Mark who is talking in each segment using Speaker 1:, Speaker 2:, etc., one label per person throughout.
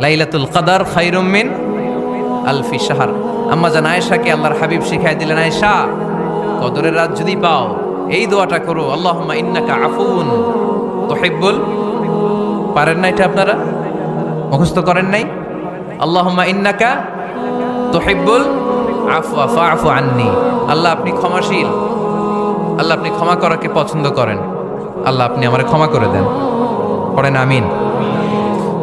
Speaker 1: লাইলাতুল কাদার খাইরুম মিন আলফি শাহার। আম্মা জান আয়েশাকে আল্লাহর হাবিব শিখাই দিলেন, আয়েশা, কদরের রাত যদি পাও, এই দোয়াটা করো, আল্লাহুম্মা ইন্নাকা আফুন তুহিব্বুল। পারেন না এটা আপনারা? মুখস্থ করেন নাই? আল্লাহুম্মা ইন্নাকা তুহিব্বুল আফওয়া, ফাআফু আন্নি। আল্লাহ আপনি ক্ষমাশীল। আল্লাহ আপনি ক্ষমা করাকে পছন্দ করেন। আল্লাহ আপনি আমারে ক্ষমা করে দেন। পড়েন আমিন।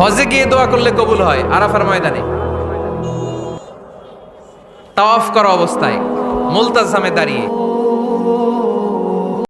Speaker 1: হজে গিয়ে দোয়া করলে কবুল হয় আরাফার ময়দানে। তাওয়াফ করা অবস্থায় মুলতাজামে দাঁড়িয়ে।